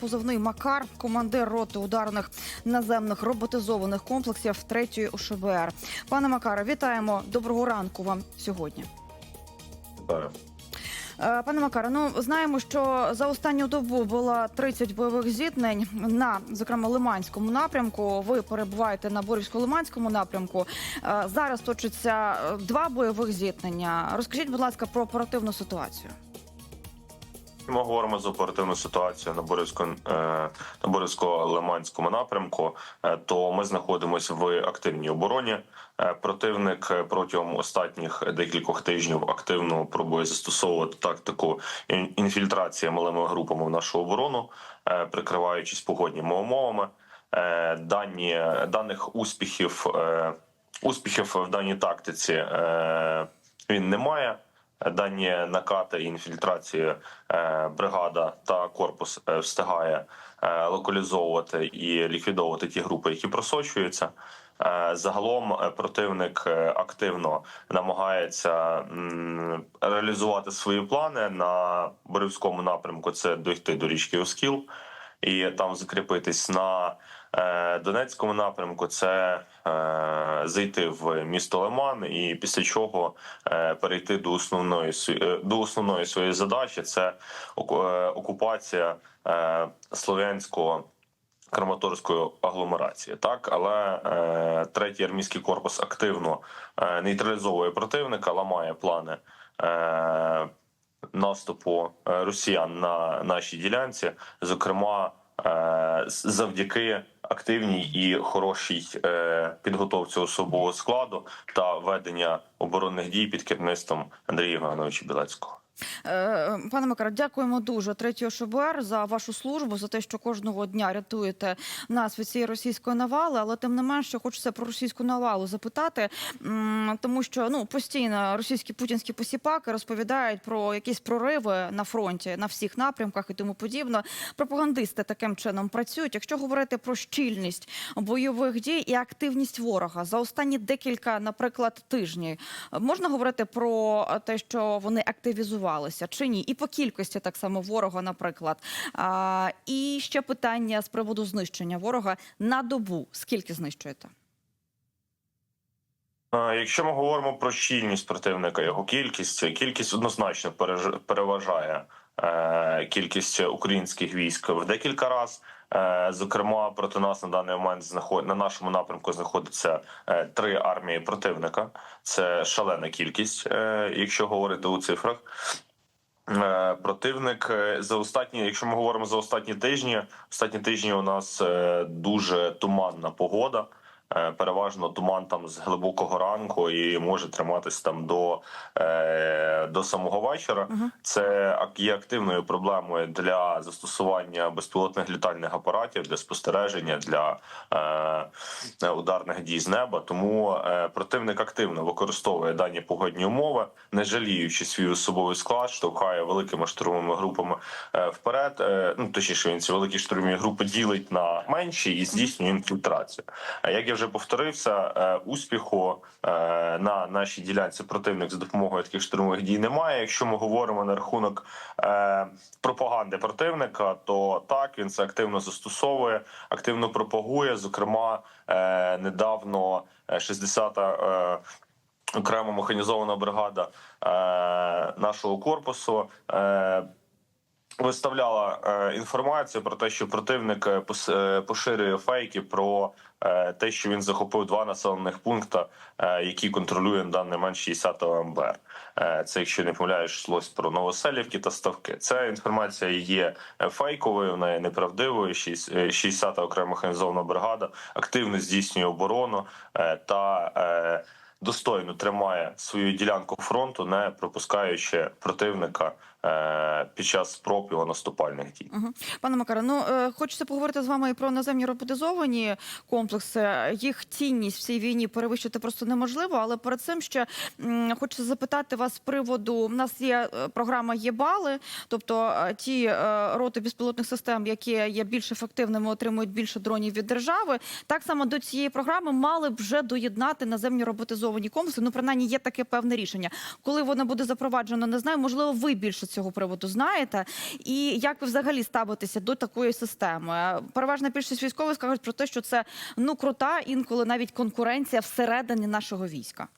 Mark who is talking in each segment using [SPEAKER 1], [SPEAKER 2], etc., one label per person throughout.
[SPEAKER 1] Позивний Макар, командир роти ударних наземних роботизованих комплексів 3-ї ОШБР. Пане Макаре, вітаємо. Доброго ранку вам сьогодні. Е, Пане Макаре, ну знаємо, що за останню добу було 30 бойових зіткнень на зокрема Лиманському напрямку. Ви перебуваєте на Борівсько-Лиманському напрямку. Е, Зараз точаться е, два бойових зіткнення. Розкажіть, будь ласка, про оперативну ситуацію.
[SPEAKER 2] Ми говоримо за оперативну ситуацію на Борівсько е, на Борівсько-Лиманському напрямку. е, То ми знаходимося в активній обороні. Е, Противник протягом останніх декількох тижнів активно пробує застосовувати тактику інфільтрації малими групами в нашу оборону, прикриваючись погодніми умовами. Дані даних успіхів успіхів в даній тактиці він не має. Дані накати і інфільтрації е, бригада та корпус е, встигає е, локалізовувати і ліквідовувати ті групи, які просочуються. Загалом противник активно намагається реалізувати свої плани на Борівському напрямку. Це дойти до річки Оскіл і там закріпитись на Донецькому напрямку. Це е, зайти в місто Лиман, і після чого е, перейти до основної е, до основної своєї задачі. Це оку- е, окупація е, слов'янського. Краматорської агломерації, так але е, третій армійський корпус активно е, нейтралізовує противника, ламає плани е, наступу е, росіян на нашій ділянці, зокрема е, завдяки активній і хорошій е, підготовці особового складу та ведення оборонних дій під керівництвом Андрія Івановича Білецького.
[SPEAKER 1] Е, Пане Макаре, дякуємо дуже 3 ОШБР за вашу службу, за те, що кожного дня рятуєте нас від цієї російської навали. Але тим не менше, хочеться про російську навалу запитати, тому що ну постійно російські путінські посіпаки розповідають про якісь прориви на фронті на всіх напрямках і тому подібно. Пропагандисти таким чином працюють. Якщо говорити про щільність бойових дій і активність ворога за останні декілька, наприклад, тижнів, можна говорити про те, що вони активізувалися чи ні, і по кількості так само ворога, наприклад. А, і ще питання з приводу знищення ворога на добу. Скільки знищуєте?
[SPEAKER 2] Якщо ми говоримо про щільність противника, його кількість, кількість однозначно переважає е, кількість українських військ в декілька разів. Е, Зокрема, проти нас на даний момент знаход... на нашому напрямку знаходиться е, три армії противника. Це шалена кількість, е, якщо говорити у цифрах. Противник за останні, якщо ми говоримо за останні тижні, останні тижні у нас дуже туманна погода. Е, Переважно туман там з глибокого ранку і може триматись там до, е, до самого вечора.
[SPEAKER 1] Мгм.
[SPEAKER 2] Це ак- є активною проблемою для застосування безпілотних літальних апаратів для спостереження для е, ударних дій з неба. Тому противник активно використовує дані погодні умови, не жаліючи свій особовий склад, штовхає великими штурмовими групами вперед. Ну точніше, він ці великі штурмові групи ділить на менші і здійснює інфільтрацію. Як я вже повторився, е, успіху е, на нашій ділянці противник за допомогою таких штурмових дій немає. Якщо ми говоримо на рахунок е, пропаганди противника, то так він це активно застосовує, активно пропагує. Зокрема, недавно е, 60-та е, окрема механізована бригада нашого корпусу. Виставляла е, інформацію про те, що противник поширює фейки про те, що він захопив два населених пункти, е, які контролює на даний момент 60 МБР. Е, це, якщо не помиляюсь, йшлось про Новоселівки та Ставки. Ця інформація є е, фейковою, вона є неправдивою. Шість- е, 60-та окрема механізована бригада активно здійснює оборону е, та е, достойно тримає свою ділянку фронту, не пропускаючи противника е, під час спроб його наступальних дій.
[SPEAKER 1] Угу. Пане Макаре, ну е, хочеться поговорити з вами і про наземні роботизовані комплекси. Їх цінність в цій війні перевищити просто неможливо. Але перед цим ще хочеться запитати вас з приводу. У нас є е, програма ЄБАЛи, тобто ті роти безпілотних систем, які є більш ефективними, отримують більше дронів від держави. Так само до цієї програми мали б вже доєднати наземні роботизовані комплекси. Ну, принаймні, є таке певне рішення. Коли воно буде запроваджено, не знаю. Можливо, ви більше цього приводу знаєте? І як ви взагалі ставитеся до такої системи? Переважна більшість військових скажуть про те, що це ну крута, інколи навіть конкуренція всередині нашого війська.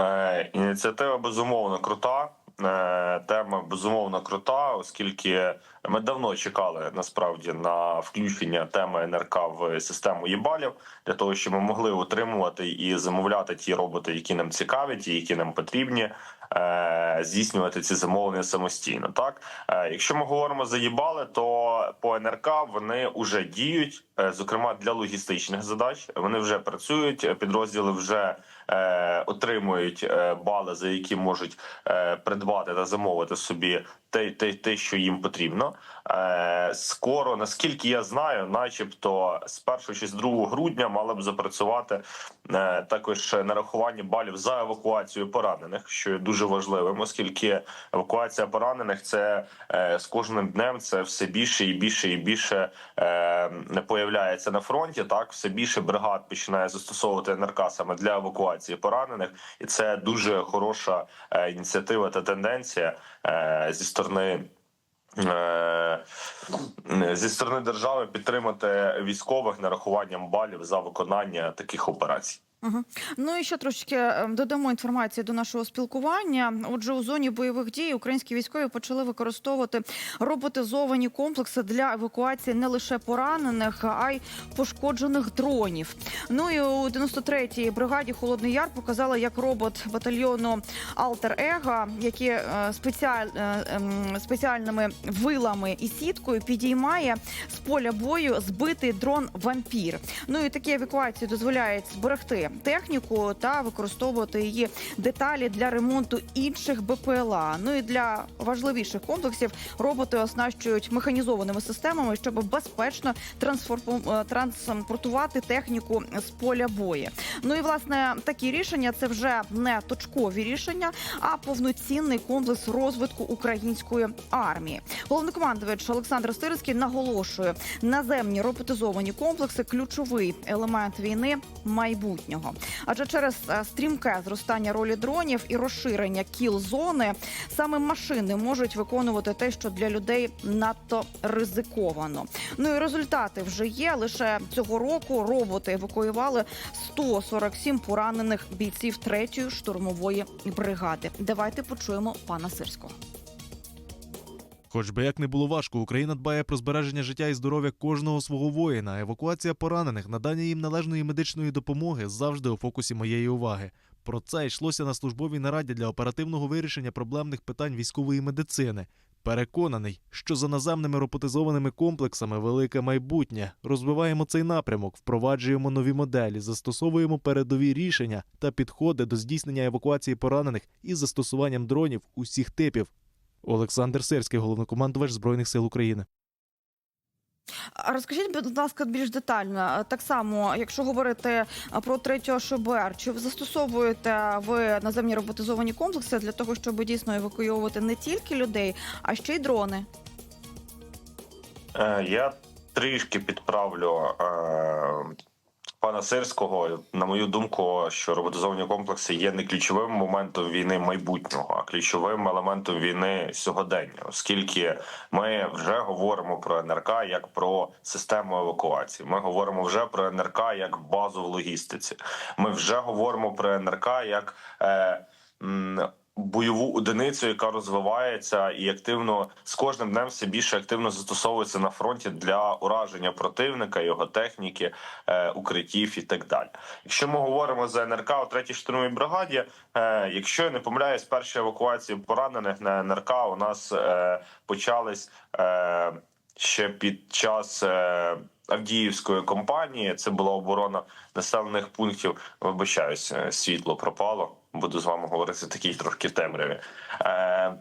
[SPEAKER 2] Е, Ініціатива безумовно крута. Е, Тема безумовно крута, оскільки ми давно чекали насправді на включення теми НРК в систему єбалів для того, щоб ми могли отримувати і замовляти ті роботи, які нам цікаві, ті, які нам потрібні. Е, Здійснювати ці замовлення самостійно. Так, Е, якщо ми говоримо за їбали, то по НРК вони вже діють, е, зокрема для логістичних задач. Вони вже працюють. Підрозділи вже отримують бали, за які можуть придбати та замовити собі те, те, те, що їм потрібно. Е, скоро, наскільки я знаю, начебто з 1 чи з 2 грудня мали б запрацювати е, також нарахування балів за евакуацію поранених, що є дуже важливим, оскільки евакуація поранених це е, з кожним днем це все більше і більше і більше е, появляється на фронті. Так все більше бригад починає застосовувати НРК саме для евакуації поранених, і це дуже хороша е, ініціатива та тенденція е, зі сторони. Е, Зі сторони держави підтримати військових нарахуванням балів за виконання таких операцій.
[SPEAKER 1] Ну і ще трошки е, додамо інформації до нашого спілкування. Отже, у зоні бойових дій українські військові почали використовувати роботизовані комплекси для евакуації не лише поранених, а й пошкоджених дронів. Ну і у 93-й бригаді Холодний Яр показали, як робот батальйону Алтер Ега, які е, спеціаль, е, ем, спеціальними вилами і сіткою підіймає з поля бою збитий дрон вампір. Ну і такі евакуації дозволяють зберегти техніку та використовувати її деталі для ремонту інших БПЛА. Ну і для важливіших комплексів роботи оснащують механізованими системами, щоб безпечно е, транспортувати техніку з поля бою. Ну і власне такі рішення це вже не точкові рішення, а повноцінний комплекс розвитку української армії. Головнокомандувач Олександр Стирський наголошує, наземні роботизовані комплекси ключовий елемент війни майбутнього. Адже через е, стрімке зростання ролі дронів і розширення кіл зони саме машини можуть виконувати те, що для людей надто ризиковано. Ну і результати вже є. Лише цього року роботи евакуювали 147 поранених бійців 3-ї штурмової бригади. Давайте почуємо пана Сирського.
[SPEAKER 3] Хоч би як не було важко, Україна дбає про збереження життя і здоров'я кожного свого воїна. Евакуація поранених, надання їм належної медичної допомоги завжди у фокусі моєї уваги. Про це йшлося на службовій нараді для оперативного вирішення проблемних питань військової медицини. Переконаний, що за наземними роботизованими комплексами велике майбутнє. Розвиваємо цей напрямок, впроваджуємо нові моделі, застосовуємо передові рішення та підходи до здійснення евакуації поранених із застосуванням дронів усіх типів. Олександр Сирський, головнокомандувач Збройних сил України.
[SPEAKER 1] Розкажіть, будь ласка, більш детально. Так само, якщо говорити про третього ШБР, чи застосовуєте ви наземні роботизовані комплекси для того, щоб дійсно евакуйовувати не тільки людей, а ще й дрони?
[SPEAKER 2] Е, Я трішки підправлю е, пана Сирського. На мою думку, що роботизовані комплекси є не ключовим моментом війни майбутнього, а ключовим елементом війни сьогодення, оскільки ми вже говоримо про НРК як про систему евакуації. Ми говоримо вже про НРК як базу в логістиці. Ми вже говоримо про НРК як. Е, бойову одиницю, яка розвивається і активно з кожним днем все більше активно застосовується на фронті для ураження противника, його техніки, е, укриттів і так далі. Якщо ми говоримо за НРК у третій штурмовій бригаді, е, якщо я не помиляюсь, перші евакуації поранених на НРК у нас е, почались. Е, Ще під час е, Авдіївської кампанії це була оборона населених пунктів. Вибачаюсь, е, світло пропало. Буду з вами говорити такій трошки темряві. Е,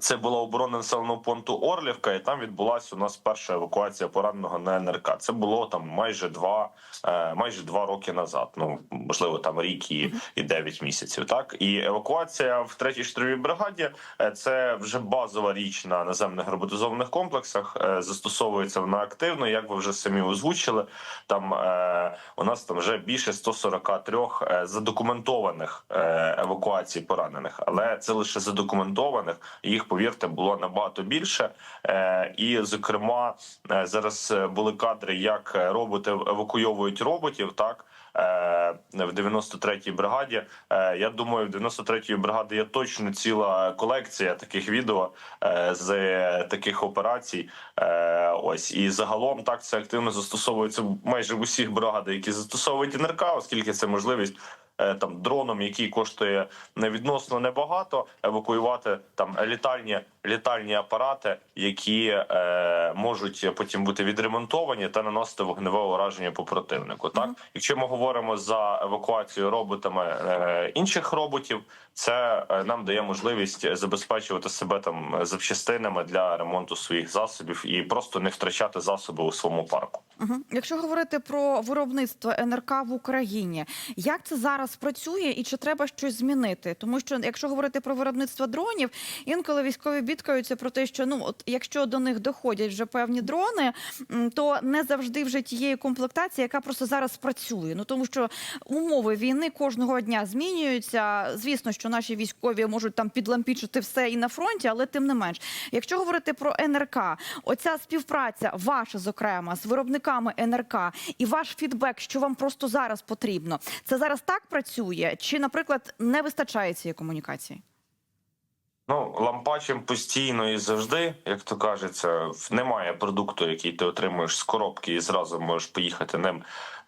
[SPEAKER 2] Це була оборона населеного пункту Орлівка, і там відбулася у нас перша евакуація пораненого на НРК. Це було там майже два, е, майже два роки назад. Ну можливо, там рік і, і 9 місяців. Так і евакуація в третій штурмовій бригаді е, це вже базова річ на наземних роботизованих комплексах. Е, Застосовується вона активно, як ви вже самі озвучили. Там у нас там вже більше 143 е, задокументованих евакуацій поранених, але це лише задокументованих. Їх повірте було набагато більше. Е, і, зокрема, е, зараз були кадри, як роботи евакуйовують роботів. Так е, в 93-й бригаді. Я думаю, в 93-ї бригади є точно ціла колекція таких відео з таких операцій. Ось і загалом так це активно застосовується майже в усіх бригадах, які застосовують НРК, оскільки це можливість. Е, Там дроном, який коштує невідносно небагато, евакуювати там літальні літальні апарати, які е, можуть потім бути відремонтовані та наносити вогневе ураження по противнику. Так, якщо ми говоримо за евакуацію роботами е, інших роботів, це е, нам дає можливість забезпечувати себе там запчастинами для ремонту своїх засобів і просто не втрачати засоби у своєму парку.
[SPEAKER 1] Угу. Якщо говорити про виробництво НРК в Україні, як це зараз працює і чи треба щось змінити? Тому що якщо говорити про виробництво дронів, інколи військові бідкаються про те, що ну от якщо до них доходять вже певні дрони, то не завжди вже тієї комплектації, яка просто зараз працює. Ну тому що умови війни кожного дня змінюються. Звісно, що наші військові можуть там підлампічити все і на фронті, але тим не менш, якщо говорити про НРК, оця співпраця ваша, зокрема, з виробниками НРК і ваш фідбек, що вам просто зараз потрібно, це зараз так працює, чи, наприклад, не вистачає цієї комунікації?
[SPEAKER 2] Ну, лампачем постійно і завжди, як то кажеться, немає продукту, який ти отримуєш з коробки, і зразу можеш поїхати ним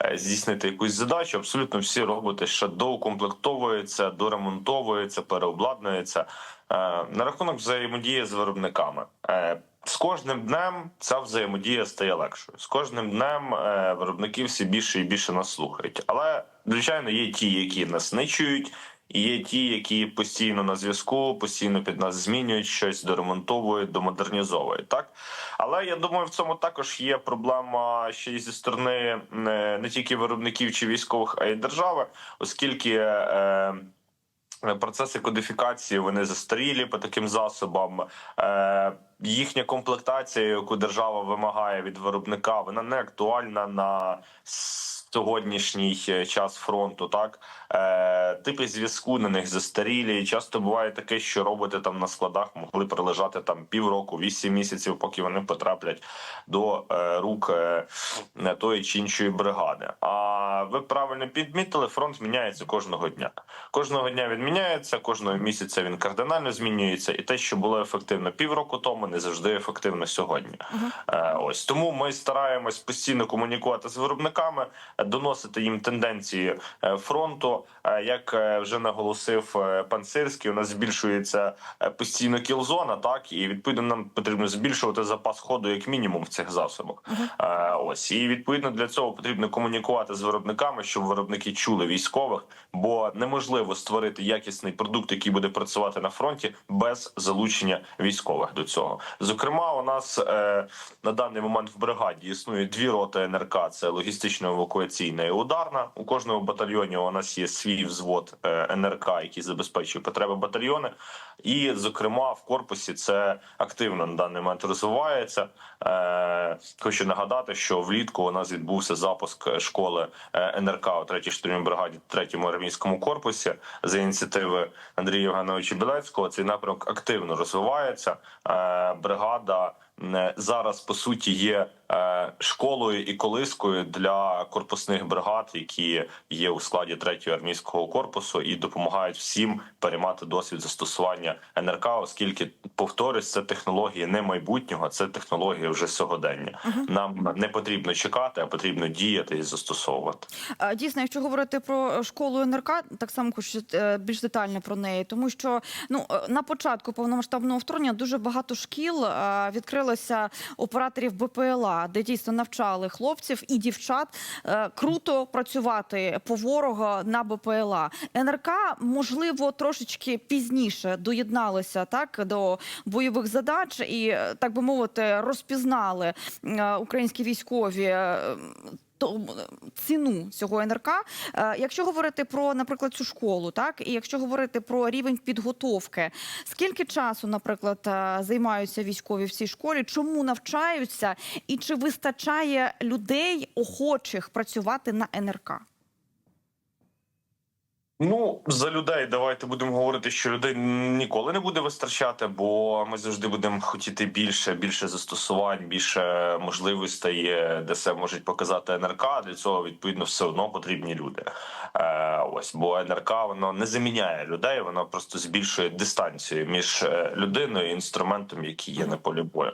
[SPEAKER 2] е, здійснити якусь задачу. Абсолютно всі роботи ще доукомплектовуються, доремонтовуються, переобладнуються. Е, На рахунок взаємодії з виробниками. Е, З кожним днем ця взаємодія стає легшою. З кожним днем е, виробники все більше і більше нас слухають. Але звичайно є ті, які нас не чують. І є ті, які постійно на зв'язку, постійно під нас змінюють щось, доремонтовують, домодернізовують. Так але я думаю, в цьому також є проблема ще й зі сторони не, тільки виробників чи військових, а й держави, оскільки. Процеси кодифікації вони застарілі по таким засобам. Е, їхня комплектація, яку держава вимагає від виробника, вона не актуальна на сьогоднішній е, час фронту. Так е, типи зв'язку на них застарілі. Часто буває таке, що роботи там на складах могли пролежати там півроку, вісім місяців, поки вони потраплять до е, рук е, тої чи іншої бригади. А ви правильно підмітили, фронт зміняється кожного дня. Кожного дня він міняється, кожного місяця він кардинально змінюється, і те, що було ефективно півроку тому, не завжди ефективно сьогодні. Е, Ось тому ми стараємось постійно комунікувати з виробниками, е, доносити їм тенденції е, фронту. Е, Як е, вже наголосив пан Сирський, у нас збільшується постійно кілзона, так і відповідно нам потрібно збільшувати запас ходу як мінімум в цих засобах. Е, Ось і відповідно для цього потрібно комунікувати з виробниками, щоб виробники чули військових, бо неможливо створити якісний продукт, який буде працювати на фронті без залучення військових до цього. Зокрема, у нас на даний момент в бригаді існує дві роти НРК: це логістично-евакуаційна і ударна. У кожному батальйоні у нас є свій взвод е, НРК, який забезпечує потреби батальйони. І, зокрема, в корпусі це активно на даний момент розвивається. Е, хочу нагадати, що влітку у нас відбувся запуск школи е, НРК у 3-й штурмовій бригаді, 3-му армійському корпусі за ініціативи Андрія Євгеновича Білецького. Цей напрямок активно розвивається. Бригада зараз по суті є школою і колискою для корпусних бригад, які є у складі 3-го армійського корпусу, і допомагають всім переймати досвід застосування НРК, оскільки повторюсь, це технології не майбутнього, це технології вже сьогодення. Нам не потрібно чекати, а потрібно діяти і застосовувати.
[SPEAKER 1] Е, Дійсно, якщо говорити про школу НРК, так само хочу е, більш детально про неї, тому що ну е, на початку повномасштабного вторгнення дуже багато шкіл е, відкрилося операторів БПЛА, де дійсно навчали хлопців і дівчат е, круто працювати по ворога на БПЛА. НРК можливо трошечки пізніше доєдналися так до бойових задач і е, так би мовити розпізнали е, українські військові. Е, то ціну цього НРК. Е, Якщо говорити про, наприклад, цю школу, так і якщо говорити про рівень підготовки, скільки часу, наприклад, е, займаються військові в цій школі, чому навчаються, і чи вистачає людей, охочих працювати на НРК?
[SPEAKER 2] Ну за людей давайте будемо говорити, що людей ніколи не буде вистачати, бо ми завжди будемо хотіти більше, більше застосувань, більше можливостей, е, де це можуть показати НРК. Для цього відповідно все одно потрібні люди. Е, ось бо НРК воно не заміняє людей, воно просто збільшує дистанцію між е, людиною і інструментом, який є на полі бою.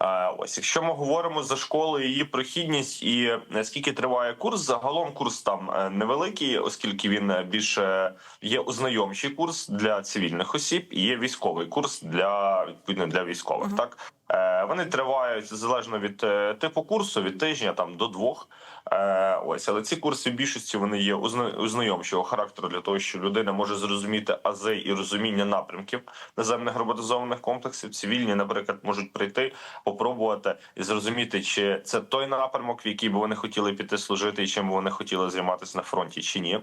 [SPEAKER 2] Е, ось, якщо ми говоримо за школу, її прохідність і наскільки триває курс, загалом курс там е, невеликий, оскільки він е, більше є ознайомчий курс для цивільних осіб, і є військовий курс для відповідно для військових.
[SPEAKER 1] Мгм.
[SPEAKER 2] Так Е, вони тривають залежно від е, типу курсу, від тижня там до двох. Е, ось, але ці курси в більшості вони є озна- ознайомчого характеру для того, що людина може зрозуміти ази і розуміння напрямків наземних роботизованих комплексів. Цивільні, наприклад, можуть прийти, попробувати і зрозуміти, чи це той напрямок, в який би вони хотіли піти служити, і чим би вони хотіли займатися на фронті, чи ні.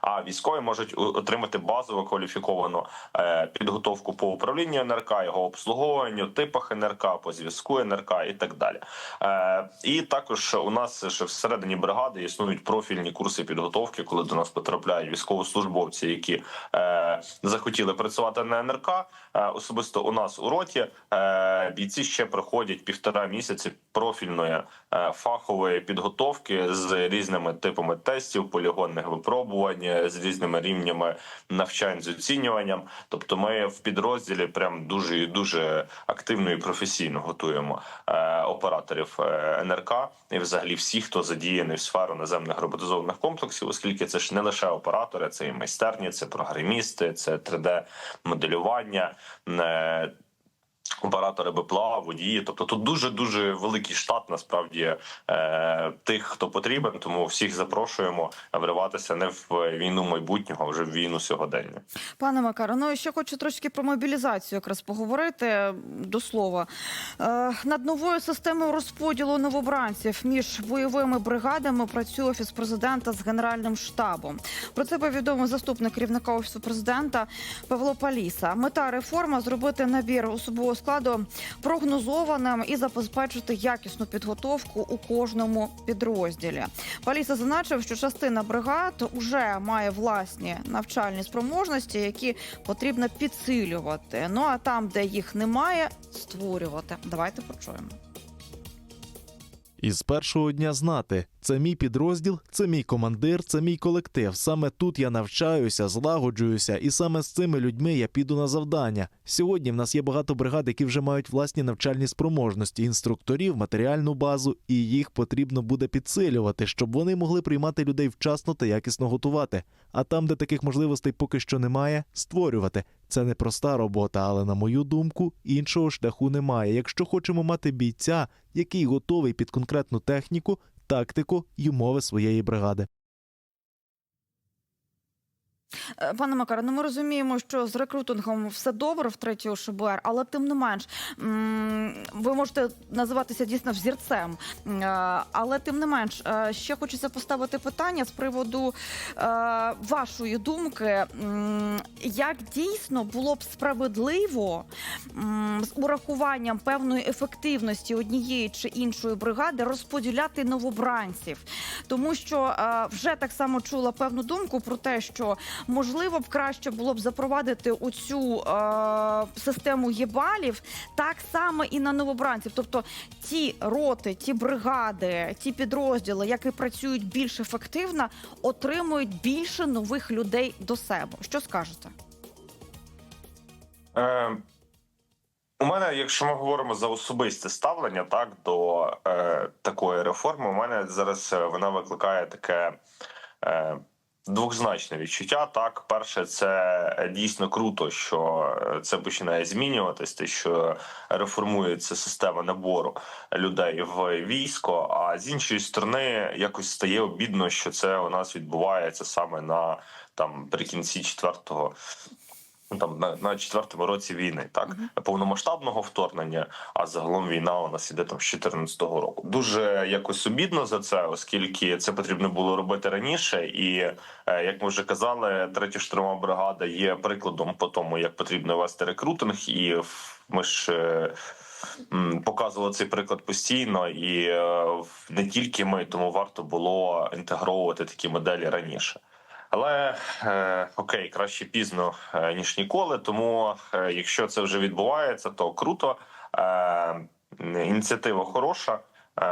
[SPEAKER 2] А військові можуть отримати базову кваліфіковану е, підготовку по управлінню НРК, його обслуговуванню, типах НРК, по зв'язку НРК і так далі. Е, і також у нас ще всередині бригади існують профільні курси підготовки, коли до нас потрапляють військовослужбовці, які е, захотіли працювати на НРК. Е, особисто у нас у роті е, бійці ще проходять півтора місяці профільної е, фахової підготовки з різними типами тестів, полігонних випробувань, з різними рівнями навчань з оцінюванням. Тобто, ми в підрозділі прям дуже і дуже активно і професійно готуємо е, операторів е, НРК і взагалі всіх, хто задіяний в сферу наземних роботизованих комплексів, оскільки це ж не лише оператори, це і майстерні, це програмісти, це 3D-моделювання. Оператори БПЛА, водії, тобто тут дуже дуже великий штат насправді е, тих, хто потрібен. Тому всіх запрошуємо вриватися не в війну майбутнього, а вже в війну сьогодення.
[SPEAKER 1] Пане Макаре, ну ще хочу трошки про мобілізацію якраз поговорити до слова. Е, над новою системою розподілу новобранців між бойовими бригадами працює офіс президента з генеральним штабом. Про це повідомив заступник керівника офісу президента Павло Паліса. Мета реформи зробити набір особового складу прогнозованим і забезпечити якісну підготовку у кожному підрозділі. Паліса зазначив, що частина бригад уже має власні навчальні спроможності, які потрібно підсилювати. Ну а там, де їх немає, створювати. Давайте почуємо.
[SPEAKER 3] І з першого дня знати, це мій підрозділ, це мій командир, це мій колектив. Саме тут я навчаюся, злагоджуюся, і саме з цими людьми я піду на завдання. Сьогодні в нас є багато бригад, які вже мають власні навчальні спроможності, інструкторів, матеріальну базу, і їх потрібно буде підсилювати, щоб вони могли приймати людей вчасно та якісно готувати. А там, де таких можливостей поки що немає, створювати. Це не проста робота, але на мою думку, іншого шляху немає. Якщо хочемо мати бійця, який готовий під конкретну техніку, тактику й умови своєї бригади.
[SPEAKER 1] Е, Пане Макаре, ну ми розуміємо, що з рекрутингом все добре в третього ШБР, але тим не менш ви можете називатися дійсно взірцем. Е, Але тим не менш, е, ще хочеться поставити питання з приводу вашої думки, як дійсно було б справедливо з урахуванням певної ефективності однієї чи іншої бригади розподіляти новобранців, тому що вже так само чула певну думку про те, що можливо б краще було б запровадити оцю е, систему єбалів так само і на новобранців. Тобто ті роти, ті бригади, ті підрозділи, які працюють більш ефективно, отримують більше нових людей до себе. Що скажете?
[SPEAKER 2] Е, у мене, якщо ми говоримо за особисте ставлення, так до е, такої реформи, у мене зараз е, вона викликає таке. Е, Двохзначне відчуття. Так, перше, це дійсно круто, що е, це починає змінюватись, те, що реформується система набору людей в військо. А з іншої сторони, якось стає обідно, що це у нас відбувається саме на там прикінці четвертого. Ну, Там на, на четвертому році війни, так повномасштабного вторгнення. А загалом війна у нас іде там з 14-го року. Дуже якось обідно за це, оскільки це потрібно було робити раніше. І е, як ми вже казали, третя штурмова бригада є прикладом по тому, як потрібно вести рекрутинг, і ми ж. е, Показували цей приклад постійно, і е, не тільки ми, тому варто було інтегровувати такі моделі раніше. Але е, окей, краще пізно е, ніж ніколи. Тому е, якщо це вже відбувається, то круто. Е, ініціатива хороша. Е,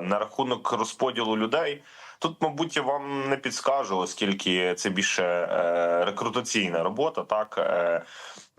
[SPEAKER 2] на рахунок розподілу людей. Тут, мабуть, я вам не підскажу, оскільки це більше е, рекрутаційна робота. Так е,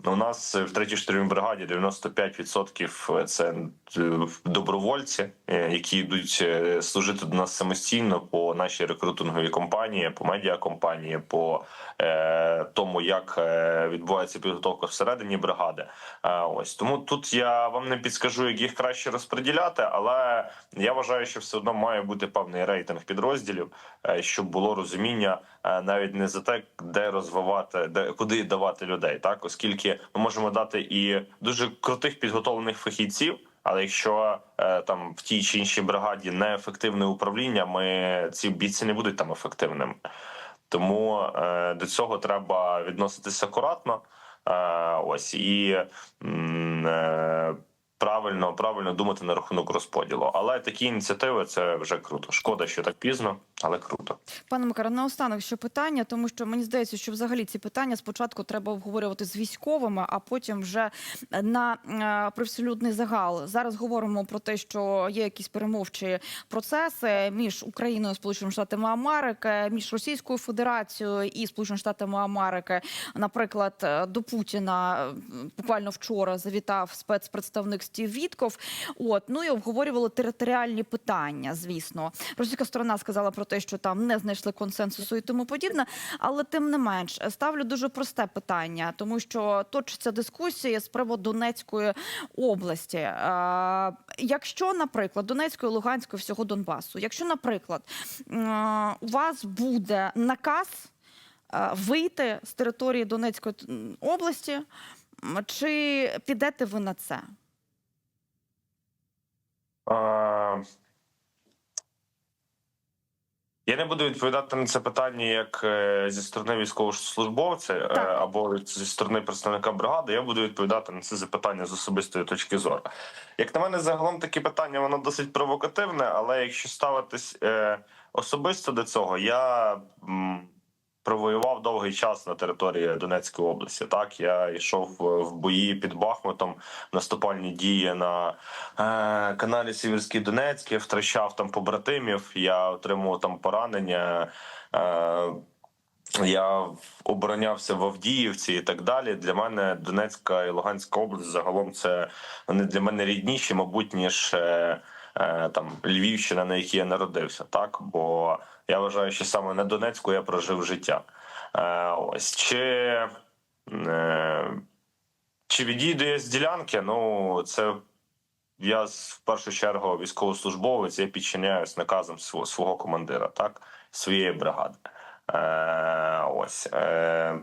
[SPEAKER 2] у нас в третій штурмовій бригаді 95% це е, добровольці, е, які йдуть е, служити до нас самостійно по нашій рекрутинговій компанії, по медіакомпанії, по е, тому, як е, відбувається підготовка всередині бригади. Е, ось тому тут я вам не підскажу, як їх краще розподіляти, але я вважаю, що все одно має бути певний рейтинг підрозділів, е, щоб було розуміння е, навіть не за те, де розвивати, де куди давати людей, так оскільки ми можемо дати і дуже крутих підготовлених фахівців. Але якщо е, там в тій чи іншій бригаді неефективне управління, ми ці бійці не будуть там ефективними. Тому е, до цього треба відноситися акуратно. Е, ось і е, правильно, правильно думати на рахунок розподілу. Але такі ініціативи це вже круто. Шкода, що так пізно, але круто.
[SPEAKER 1] Пане Макаре, наостанок ще питання, тому що мені здається, що взагалі ці питання спочатку треба обговорювати з військовими, а потім вже на е, привселюдний загал. Зараз говоримо про те, що є якісь перемовчі процеси між Україною Сполученими Штатами Америки, між Російською Федерацією і Сполученими Штатами Америки. Наприклад, е, до Путіна е, буквально вчора завітав спецпредставник Стів Вітков. От ну і обговорювали територіальні питання. Звісно, російська сторона сказала про те, що там не знайшли консенсусу і тому подібне. Але тим не менш ставлю дуже просте питання, тому що точиться дискусія з приводу Донецької області. Е, якщо, наприклад, Донецької, Луганської, всього Донбасу, якщо, наприклад, у вас буде наказ е, вийти з території Донецької області, чи підете ви на це?
[SPEAKER 2] Е, Я не буду відповідати на це питання як е, зі сторони військовослужбовця е,
[SPEAKER 1] Так.
[SPEAKER 2] або зі сторони представника бригади. Я буду відповідати на це запитання з особистої точки зору. Як на мене, загалом таке питання воно досить провокативне, але якщо ставитись е, особисто до цього, я провоював довгий час на території Донецької області. Так я йшов в в бої під Бахмутом, наступальні дії на е, каналі Сіверський Донецьк, я втрачав там побратимів, я отримував там поранення. Е, я оборонявся в Авдіївці і так далі. Для мене Донецька і Луганська область загалом це вони для мене рідніші, мабуть, ніж е, е, там Львівщина, на якій я народився. Так, бо я вважаю, що саме на Донецьку я прожив життя. Е, ось чи. Е, чи відійду я з ділянки? Ну, це я в першу чергу військовослужбовець, я підчиняюсь наказам свого, командира, так, своєї бригади. Е, ось. Е,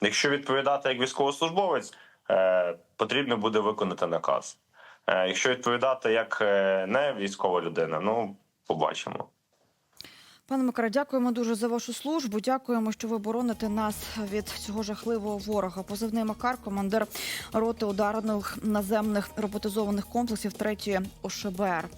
[SPEAKER 2] якщо відповідати як військовослужбовець, е, потрібно буде виконати наказ. Е, якщо відповідати як е, не військова людина, ну побачимо.
[SPEAKER 1] Пане Макаре, дякуємо дуже за вашу службу. Дякуємо, що ви бороните нас від цього жахливого ворога. Позивний Макар, командир роти ударних наземних роботизованих комплексів 3 ОШБР.